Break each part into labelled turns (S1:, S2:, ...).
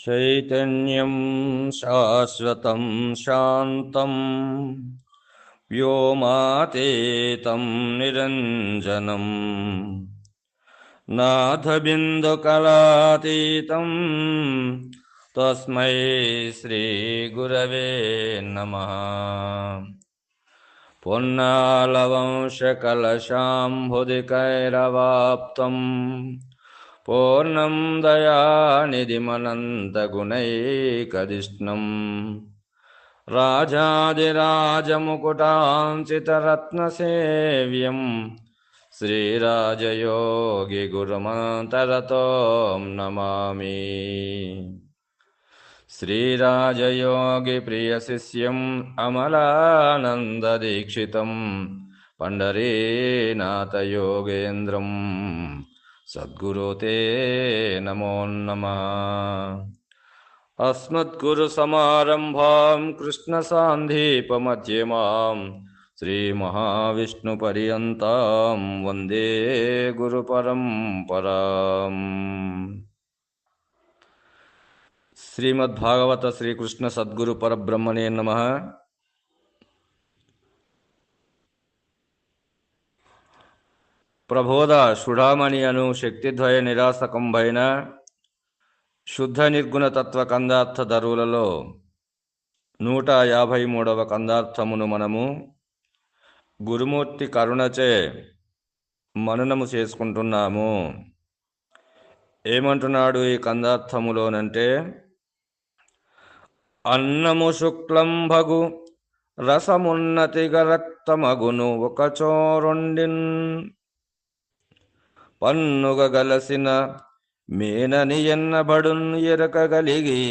S1: चैतन्यं शाश्वतं शान्तं व्योमातीतं निरञ्जनम् नाथबिन्दुकलातीतं तस्मै श्रीगुरवे नमः। पुन्नालवंशकलशाम्भुदिकैरवाप्तम् పూర్ణం దయానిధిమనంతగుణైకదిష్ణం రాజాదిరాజముకుటాంసితరత్నసేవ్యం. శ్రీరాజయోగి గురుమంతరతో నమామి. శ్రీరాజయోగి ప్రియశిష్యం అమలానందదీక్షితం. పండరీనాథయోగేంద్రం. सद्गुरु ते नमो नमः। अस्मद्गुरुसमारम्भां कृष्णसान्धीपमध्यमां श्रीमहाविष्णुपर्यन्तां वंदे गुरुपरम्पराम् श्रीमद्भागवत श्रीकृष्णसद्गुरुपरब्रह्मणे नमः। ప్రబోధ సుడామణి అను శక్తిద్వయ నిరాసకంభైన శుద్ధ నిర్గుణ తత్వ కందార్థ ధరువులలో నూట యాభై మూడవ కందార్థమును మనము గురుమూర్తి కరుణచే మననము చేసుకుంటున్నాము. ఏమంటున్నాడు ఈ కందార్థములోనంటే అన్నము శుక్లం భగు రసమున్నతిగ రక్తమగును ఒకచోరొండిన్ పన్నుగ గలసిన మేనని ఎన్నబడున్ ఎరకగలిగి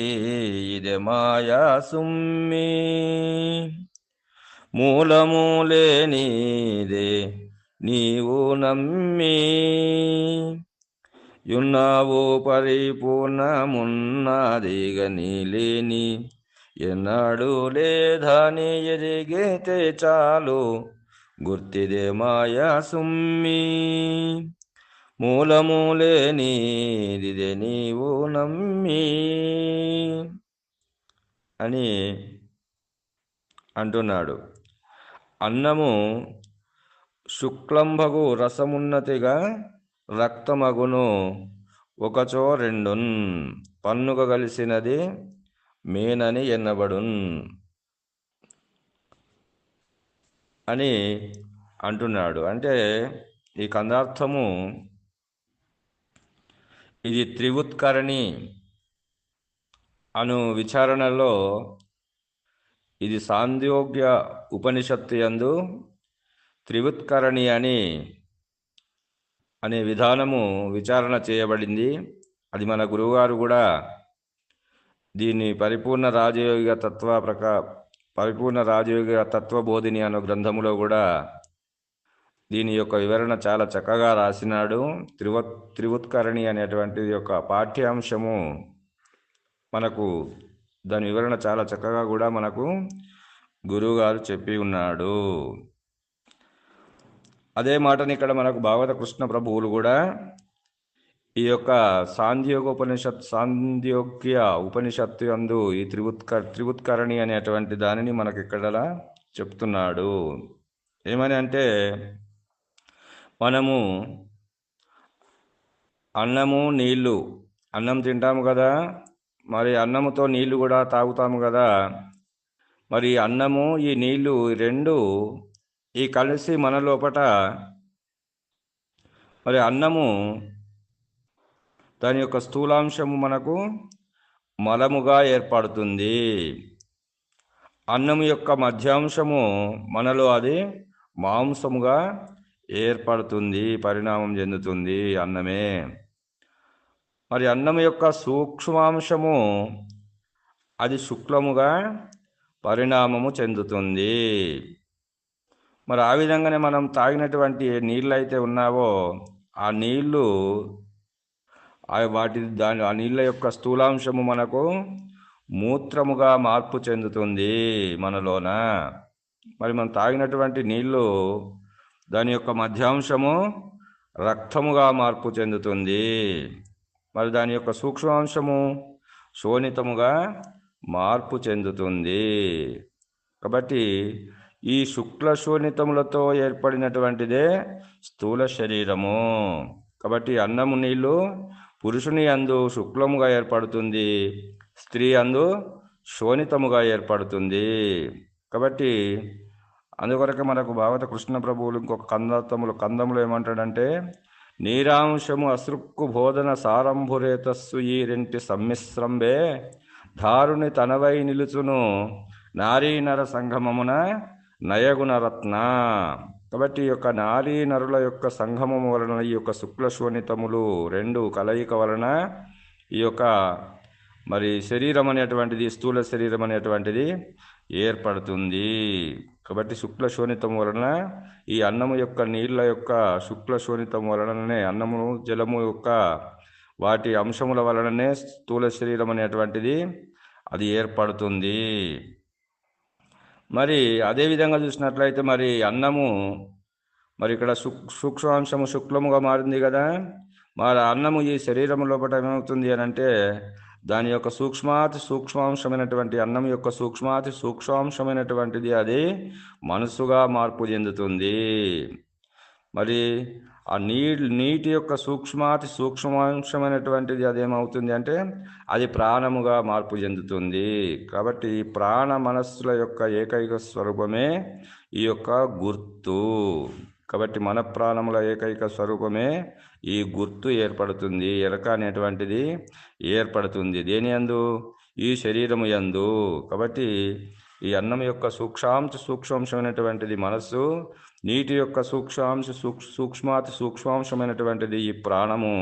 S1: ఇది మాయా సుమ్మి. మూలమూలే నీదే నీవు నమ్మి. యున్నావు పరిపూర్ణమున్నదిగ నీలేని ఎన్నాడు లేదని ఎదిగితే చాలు గుర్తిదే మాయా సుమ్మి. మూలమూలే నీదిదే నీవు నమ్మి అని అంటున్నాడు. అన్నము శుక్లంభగు రసమున్నతిగా రక్తమగును ఒకచో రెండున్ పన్నుగ కలిసినది మేనని ఎన్నబడున్ అని అంటున్నాడు. అంటే ఈ కందార్థము ఇది త్రివుత్కరణి అను విచారణలో ఇది సాంద్యోగ్య ఉపనిషత్తు యందు త్రివుత్కరణి అని అనే విధానము విచారణ చేయబడింది. అది మన గురువుగారు కూడా దీన్ని పరిపూర్ణ రాజయోగిక తత్వ ప్రకా పరిపూర్ణ రాజయోగిక తత్వబోధిని అనే గ్రంథములో కూడా దీని యొక్క వివరణ చాలా చక్కగా రాసినాడు. త్రివ త్రివుత్కరణి అనేటువంటి యొక్క పాఠ్యాంశము మనకు దాని వివరణ చాలా చక్కగా కూడా మనకు గురువుగారు చెప్పి ఉన్నాడు. అదే మాటని ఇక్కడ మనకు భాగవత కృష్ణ ప్రభువులు కూడా ఈ యొక్క సాంధ్యోగ ఉపనిషత్ సాంధ్యోగ్య ఉపనిషత్తు అందు ఈ త్రివుత్క త్రివుత్కరణి అనేటువంటి దానిని మనకి ఇక్కడ చెప్తున్నాడు. ఏమని అంటే మనము అన్నము నీళ్ళు. అన్నం తింటాము కదా. మరి అన్నముతో నీళ్ళు కూడా తాగుతాము కదా. మరి అన్నము ఈ నీళ్ళు రెండు ఈ కలిసి మన లోపట మరి అన్నము దాని యొక్క స్థూలాంశము మనకు మలముగా ఏర్పడుతుంది. అన్నము యొక్క మధ్యాంశము మనలో అది మాంసముగా ఏర్పడుతుంది పరిణామం చెందుతుంది అన్నమే. మరి అన్నం యొక్క సూక్ష్మాంశము అది శుక్లముగా పరిణామము చెందుతుంది. మరి ఆ విధంగానే మనం తాగినటువంటి నీళ్ళు అయితే ఉన్నావో ఆ నీళ్ళు వాటి దాని ఆ నీళ్ళ యొక్క స్థూలాంశము మనకు మూత్రముగా మార్పు చెందుతుంది మనలోన. మరి మనం తాగినటువంటి నీళ్ళు దాని యొక్క మధ్యాంశము రక్తముగా మార్పు చెందుతుంది. మరి దాని యొక్క సూక్ష్మాంశము శోణితముగా మార్పు చెందుతుంది. కాబట్టి ఈ శుక్ల శోణితములతో ఏర్పడినటువంటిదే స్థూల శరీరము. కాబట్టి అన్నము నీళ్ళు పురుషుని అందు శుక్లముగా ఏర్పడుతుంది స్త్రీ అందు శోణితముగా ఏర్పడుతుంది. కాబట్టి అందుకొరకే మనకు భాగవత కృష్ణ ప్రభువులు ఇంకొక కందతములు కందములు ఏమంటాడంటే నీరాంశము అసృక్కు బోధన సారంభురేతస్సు ఈ రెంటి సమ్మిశ్రంబే ధారుని తనవై నిలుచును నారీనర సంగమమున నయగుణరత్న కాబట్టి ఈ యొక్క నారీ నరుల యొక్క సంగమము వలన ఈ యొక్క శుక్ల శోణితములు రెండు కలయిక వలన ఈ యొక్క మరి శరీరం అనేటువంటిది స్థూల శరీరం అనేటువంటిది ఏర్పడుతుంది. కాబట్టి శుక్ల శోణితం వలన ఈ అన్నము యొక్క నీళ్ళ యొక్క శుక్ల శోణితం వలననే అన్నము జలము యొక్క వాటి అంశముల వలననే స్థూల శరీరం అనేటువంటిది అది ఏర్పడుతుంది. మరి అదే విధంగా చూసినట్లయితే మరి అన్నము మరి ఇక్కడ సూక్ సూక్ష్మాంశము శుక్లముగా మారింది కదా. మరి అన్నము ఈ శరీరం లోపల ఏమవుతుంది అని అంటే దాని యొక్క సూక్ష్మాతి సూక్ష్మాంశమైనటువంటి అన్నం యొక్క సూక్ష్మాతి సూక్ష్మాంశమైనటువంటిది అది మనసుగా మార్పు చెందుతుంది. మరి ఆ నీ నీటి యొక్క సూక్ష్మాతి సూక్ష్మాంశమైనటువంటిది అదేమవుతుంది అంటే అది ప్రాణముగా మార్పు చెందుతుంది. కాబట్టి ప్రాణ మనస్సుల యొక్క ఏకైక స్వరూపమే ఈ యొక్క గుర్తు. కాబట్టి మన ప్రాణముల ఏకైక స్వరూపమే ఈ గుర్తు ఏర్పడుతుంది. ఎరక అనేటువంటిది ఏర్పడుతుంది. దేని యందు? ఈ శరీరము యందు. కాబట్టి ఈ అన్నం యొక్క సూక్ష్మాంశ సూక్ష్మాంశమైనటువంటిది మనస్సు నీటి యొక్క సూక్ష్మాంశ సూక్ష్ సూక్ష్మాతి సూక్ష్మాంశమైనటువంటిది ఈ ప్రాణము.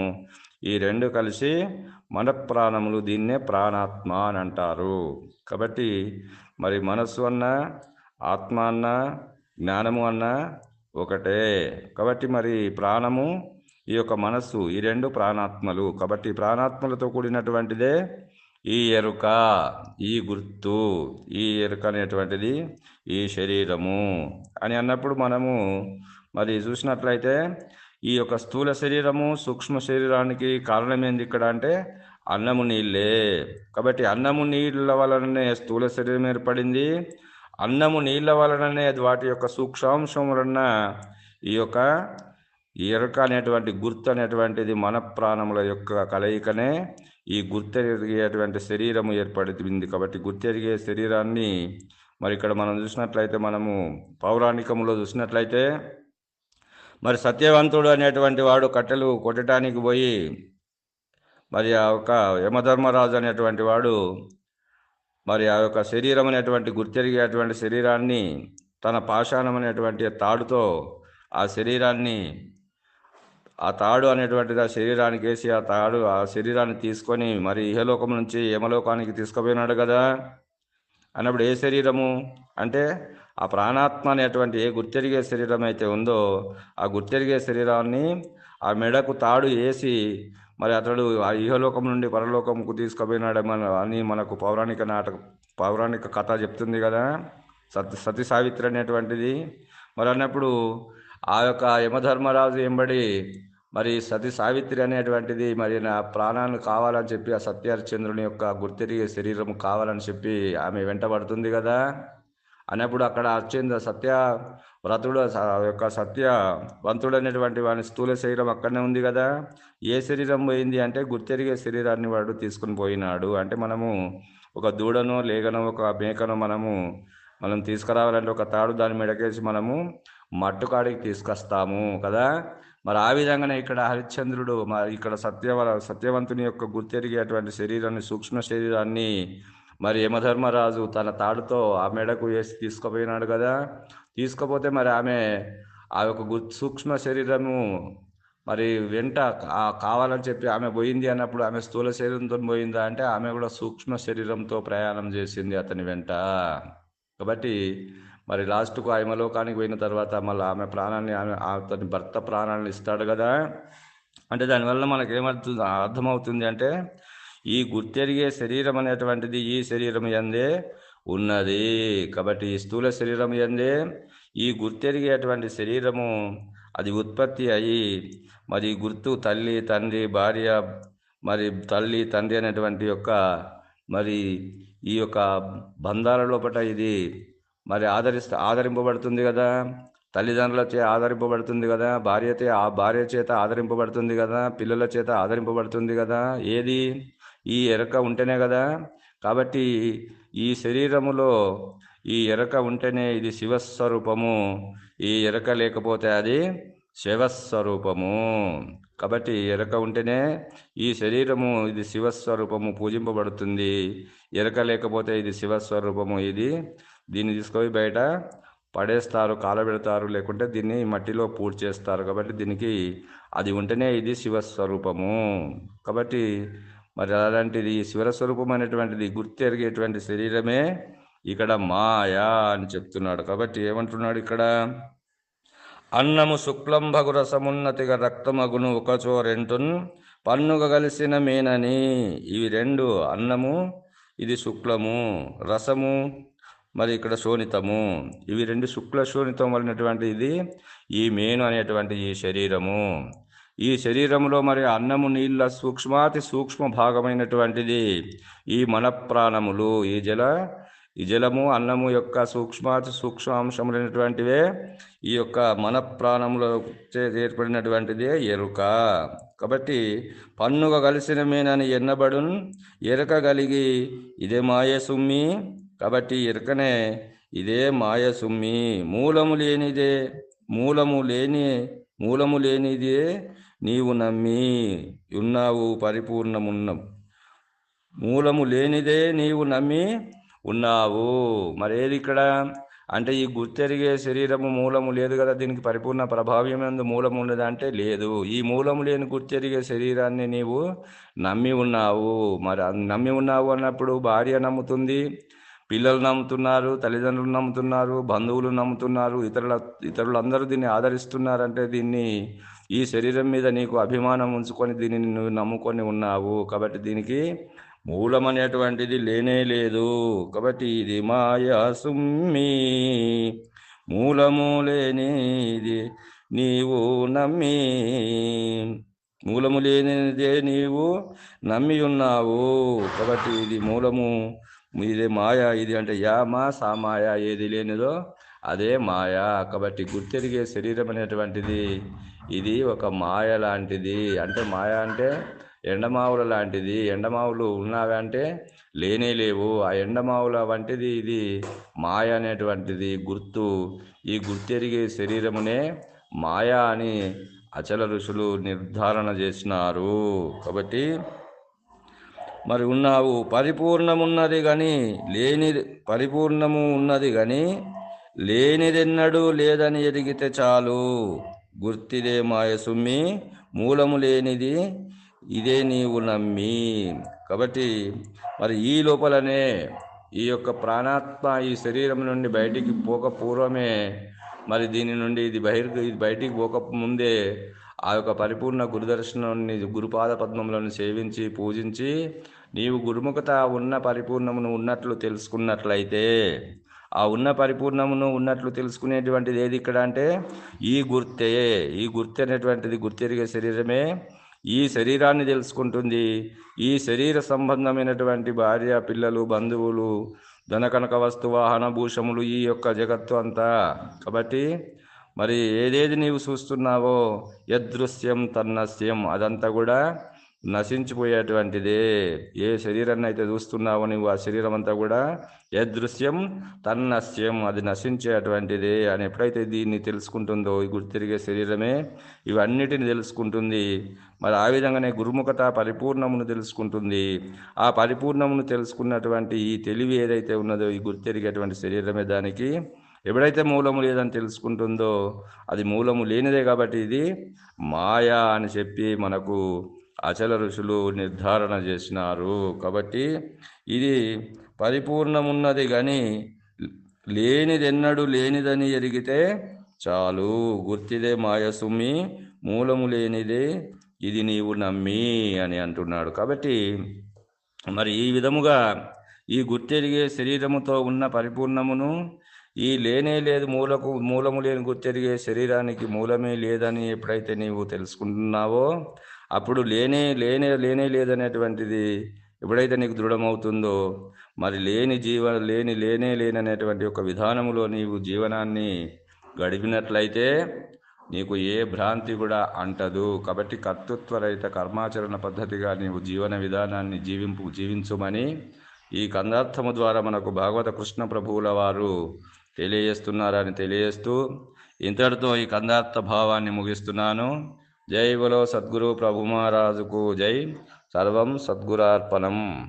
S1: ఈ రెండు కలిసి మన ప్రాణములు దీన్నే ప్రాణాత్మ అని అంటారు. కాబట్టి మరి మనస్సు అన్న ఆత్మ అన్న జ్ఞానము అన్న ఒకటే. కాబట్టి మరి ప్రాణము ఈ యొక్క మనస్సు ఈ రెండు ప్రాణాత్మలు. కాబట్టి ప్రాణాత్మలతో కూడినటువంటిదే ఈ ఎరుక ఈ గుర్తు ఈ ఎరుక అనేటువంటిది ఈ శరీరము అని అన్నప్పుడు మనము మరి చూసినట్లయితే ఈ యొక్క స్థూల శరీరము సూక్ష్మ శరీరానికి కారణం ఏంది ఇక్కడ అంటే అన్నము నీళ్ళే. కాబట్టి అన్నము నీళ్ళ వలననే స్థూల శరీరం ఏర్పడింది. అన్నము నీళ్ళ వలననే వాటి యొక్క సూక్ష్మాంశం వలన ఈ యొక్క ఈ ఎరుక అనేటువంటి గుర్తు అనేటువంటిది మన ప్రాణముల యొక్క కలయికనే ఈ గుర్తెరిగేటువంటి శరీరము ఏర్పడింది కాబట్టి గుర్తెరిగే శరీరాన్ని మరి ఇక్కడ మనం చూసినట్లయితే మనము పౌరాణికములో చూసినట్లయితే మరి సత్యవంతుడు అనేటువంటి వాడు కట్టెలు కొట్టడానికి పోయి మరి ఆ యొక్క యమధర్మరాజు అనేటువంటి వాడు మరి ఆ యొక్క శరీరం అనేటువంటి గుర్తెరిగేటువంటి శరీరాన్ని తన పాషాణం అనేటువంటి తాడుతో ఆ శరీరాన్ని ఆ తాడు అనేటువంటిది ఆ శరీరానికి వేసి ఆ తాడు ఆ శరీరాన్ని తీసుకొని మరి ఇహలోకం నుంచి యమలోకానికి తీసుకుపోయినాడు కదా. అన్నప్పుడు ఏ శరీరము? అంటే ఆ ప్రాణాత్మ అనేటువంటి ఏ గుర్తెరిగే శరీరం అయితే ఉందో ఆ గుర్తెరిగే శరీరాన్ని ఆ మెడకు తాడు వేసి మరి అతడు ఆ ఇహలోకం నుండి పరలోకంకు తీసుకుపోయినాడేమో అని మనకు పౌరాణిక నాటక పౌరాణిక కథ చెప్తుంది కదా. సత్ సతీ సావిత్రి అనేటువంటిది. మరి అన్నప్పుడు ఆ యొక్క యమధర్మరాజు ఎంబడి మరి సతీ సావిత్రి అనేటువంటిది మరి నా ప్రాణాన్ని కావాలని చెప్పి ఆ సత్యహరిచంద్రుని యొక్క గుర్తెరిగే శరీరం కావాలని చెప్పి ఆమె వెంటబడుతుంది కదా. అన్నప్పుడు అక్కడ అర్చేంద్ర సత్య వ్రతుడు యొక్క యొక్క సత్యవంతుడు అనేటువంటి వాని స్థూల శరీరం అక్కడనే ఉంది కదా. ఏ శరీరం పోయింది అంటే గుర్తెరిగే శరీరాన్ని వాడు తీసుకుని పోయినాడు. అంటే మనము ఒక దూడను లేగను ఒక మేకను మనము మనం తీసుకురావాలంటే ఒక తాడు దాని మెడకేసి మనము మట్టుకాడికి తీసుకొస్తాము కదా? మరి ఆ విధంగానే ఇక్కడ హరిశ్చంద్రుడు మరి ఇక్కడ సత్యవ సత్యవంతుని యొక్క గుర్తెరిగేటువంటి శరీరాన్ని సూక్ష్మ శరీరాన్ని మరి యమధర్మరాజు తన తాడుతో ఆ మెడకు వేసి తీసుకుపోయినాడు కదా? తీసుకుపోతే మరి ఆమె ఆ యొక్క గు సూక్ష్మ శరీరము మరి వెంట ఆ కావాలని చెప్పి ఆమె పోయింది అన్నప్పుడు ఆమె స్థూల శరీరంతో పోయిందా అంటే ఆమె కూడా సూక్ష్మ శరీరంతో ప్రయాణం చేసింది అతని వెంట. కాబట్టి మరి లాస్ట్కు ఆమె లోకానికి పోయిన తర్వాత మళ్ళీ ఆమె ప్రాణాన్ని ఆమె అతని భర్త ప్రాణాన్ని ఇస్తాడు కదా. అంటే దానివల్ల మనకు ఏమవుతుంది అర్థమవుతుంది అంటే ఈ గుర్తెరిగే శరీరం అనేటువంటిది ఈ శరీరం ఎందే ఉన్నది. కాబట్టి ఈ స్థూల శరీరం ఎందే ఈ గుర్తెరిగేటువంటి శరీరము అది ఉత్పత్తి అయ్యి మరి గుర్తు తల్లి తండ్రి భార్య మరి తల్లి తండ్రి అనేటువంటి యొక్క మరి ఈ యొక్క బంధాల లోపల ఇది మరి ఆదరిస్త ఆదరింపబడుతుంది కదా. తల్లిదండ్రుల చే ఆదరింపబడుతుంది కదా. భార్యతే ఆ భార్య చేత ఆదరింపబడుతుంది కదా. పిల్లల చేత ఆదరింపబడుతుంది కదా. ఏది? ఈ ఎరక ఉంటేనే కదా. కాబట్టి ఈ శరీరములో ఈ ఎరక ఉంటేనే ఇది శివస్వరూపము. ఈ ఎరక లేకపోతే అది శివస్వరూపము. కాబట్టి ఎరక ఉంటేనే ఈ శరీరము ఇది శివస్వరూపము పూజింపబడుతుంది. ఎరక లేకపోతే ఇది శివస్వరూపము ఇది దీన్ని తీసుకొని బయట పడేస్తారు కాలబెడతారు లేకుంటే దీన్ని మట్టిలో పూర్తి చేస్తారు కాబట్టి దీనికి అది ఉంటేనే ఇది శివస్వరూపము. కాబట్టి మరి అలాంటిది శివస్వరూపం అనేటువంటిది గుర్తెరిగేటువంటి శరీరమే ఇక్కడ మాయా అని చెప్తున్నాడు. కాబట్టి ఏమంటున్నాడు ఇక్కడ? అన్నము శుక్లంభగు రసమున్నతిగా రక్తమగును ఒకచో రెంటున్ పన్నుగ కలిసిన మేనని. ఇవి రెండు అన్నము ఇది శుక్లము. రసము మరి ఇక్కడ శోణితము ఇవి రెండు శుక్ల శోణితం వలనటువంటి ఇది ఈ మేను అనేటువంటి ఈ శరీరము. ఈ శరీరంలో మరి అన్నము నీళ్ళ సూక్ష్మాతి సూక్ష్మ భాగమైనటువంటిది ఈ మన ప్రాణములు ఈ జల ఈ జలము అన్నము యొక్క సూక్ష్మాతి సూక్ష్మ అంశములైనటువంటివే ఈ యొక్క మన ప్రాణములో ఏర్పడినటువంటిదే ఎరుక. కాబట్టి పన్నుగా కలిసిన మేనని ఎన్నబడున్ ఎరక కలిగి ఇదే మాయ సుమ్మి కాబట్టి ఇరకనే ఇదే మాయ సుమ్మి. మూలము లేనిదే మూలము లేని మూలము లేనిదే నీవు నమ్మి ఉన్నావు పరిపూర్ణమున్న మూలము లేనిదే నీవు నమ్మి ఉన్నావు. మరేది ఇక్కడ? అంటే ఈ గుర్తెరిగే శరీరము మూలము లేదు కదా దీనికి పరిపూర్ణ ప్రభావం మూలము ఉండదు అంటే లేదు. ఈ మూలము లేని గుర్తెరిగే శరీరాన్ని నీవు నమ్మి ఉన్నావు. మరి నమ్మి ఉన్నావు అన్నప్పుడు భార్య నమ్ముతుంది పిల్లలు నమ్ముతున్నారు తల్లిదండ్రులు నమ్ముతున్నారు బంధువులు నమ్ముతున్నారు ఇతరుల ఇతరులందరూ దీన్ని ఆదరిస్తున్నారంటే దీన్ని ఈ శరీరం మీద నీకు అభిమానం ఉంచుకొని దీనిని నువ్వు నమ్ముకొని ఉన్నావు. కాబట్టి దీనికి మూలం అనేటువంటిది లేనే లేదు. కాబట్టి ఇది మాయా సుమ్మి. మూలము లేనిది నీవు నమ్మి. మూలము లేనిదే నీవు నమ్మి ఉన్నావు. కాబట్టి ఇది మూలము ఇది మాయ ఇది అంటే యా మా సామాయ ఏది లేనిదో అదే మాయ. కాబట్టి గుర్తెరిగే శరీరం అనేటువంటిది ఇది ఒక మాయ లాంటిది. అంటే మాయ అంటే ఎండమావుల లాంటిది. ఎండమావులు ఉన్నావి అంటే లేనే లేవు. ఆ ఎండమావుల వంటిది ఇది మాయ అనేటువంటిది. గుర్తు ఈ గుర్తెరిగే శరీరమునే మాయ అని అచల ఋషులు నిర్ధారణ చేసినారు. కాబట్టి మరి ఉన్నావు. పరిపూర్ణమున్నది కానీ లేని పరిపూర్ణము ఉన్నది కానీ లేనిదెన్నడూ లేదని ఎదిగితే చాలు. గుర్తిదే మాయ సుమ్మి మూలము లేనిది ఇదే నీవు నమ్మి. కాబట్టి మరి ఈ లోపలనే ఈ యొక్క ప్రాణాత్మ ఈ శరీరం నుండి బయటికి పోక పూర్వమే మరి దీని నుండి ఇది బహిర్ ఇది బయటికి పోక ముందే ఆ యొక్క పరిపూర్ణ గురుదర్శనాన్ని గురుపాద పద్మములను సేవించి పూజించి నీవు గురుముఖత ఉన్న పరిపూర్ణమును ఉన్నట్లు తెలుసుకున్నట్లయితే ఆ ఉన్న పరిపూర్ణమును ఉన్నట్లు తెలుసుకునేటువంటిది ఏది ఇక్కడ అంటే ఈ గుర్తే ఈ గుర్తు అనేటువంటిది గుర్తెరిగే శరీరమే. ఈ శరీరాన్ని తెలుసుకుంటుంది. ఈ శరీర సంబంధమైనటువంటి భార్య పిల్లలు బంధువులు ధనకనక వస్తు వాహన భూషములు ఈ యొక్క జగత్తు అంతా. కాబట్టి మరి ఏదేది నీవు చూస్తున్నావో యదృశ్యం తన్నస్యం అదంతా కూడా నశించిపోయేటువంటిదే. ఏ శరీరాన్ని అయితే చూస్తున్నావో నువ్వు ఆ శరీరం అంతా కూడా యదృశ్యం తన్నస్యం. అది నశించేటువంటిదే అని ఎప్పుడైతే దీన్ని తెలుసుకుంటుందో ఈ గుర్తిరిగే శరీరమే ఇవన్నిటిని తెలుసుకుంటుంది. మరి ఆ విధంగానే గురుముఖత పరిపూర్ణమును తెలుసుకుంటుంది. ఆ పరిపూర్ణమును తెలుసుకున్నటువంటి ఈ తెలివి ఏదైతే ఉన్నదో ఈ గుర్తిరిగేటువంటి శరీరమే దానికి. ఎప్పుడైతే మూలము లేదని తెలుసుకుంటుందో అది మూలము లేనిదే కాబట్టి ఇది మాయా అని చెప్పి మనకు అచల ఋషులు నిర్ధారణ చేసినారు. కాబట్టి ఇది పరిపూర్ణమున్నది కానీ లేనిదెన్నడు లేనిదని ఎరిగితే చాలు. గుర్తిదే మాయసుమి మూలము లేనిదే ఇది నీవు నమ్మి అని అంటున్నాడు. కాబట్టి మరి ఈ విధముగా ఈ గుర్తెరిగే శరీరముతో ఉన్న పరిపూర్ణమును ఈ లేనే లేదు మూలకు మూలము లేని గుర్తెరిగే శరీరానికి మూలమే లేదని ఎప్పుడైతే నీవు తెలుసుకుంటున్నావో అప్పుడు లేనే లేనే లేనే లేదనేటువంటిది ఎప్పుడైతే నీకు దృఢమవుతుందో మరి లేని జీవ లేని లేనే లేననేటువంటి ఒక విధానములో నీవు జీవనాన్ని గడిపినట్లయితే నీకు ఏ భ్రాంతి కూడా అంటదు. కాబట్టి కర్తృత్వ రహిత కర్మాచరణ పద్ధతిగా నీవు జీవన విధానాన్ని జీవింపు జీవించుమని ఈ కందార్థము ద్వారా మనకు భాగవత కృష్ణ ప్రభువుల వారు తెలియజేస్తున్నారని తెలియజేస్తూ ఇంతటితో ఈ కందార్థ భావాన్ని ముగిస్తున్నాను. జై బలో సద్గురు ప్రభు మహారాజుకు జై. సర్వం సద్గురార్పణం.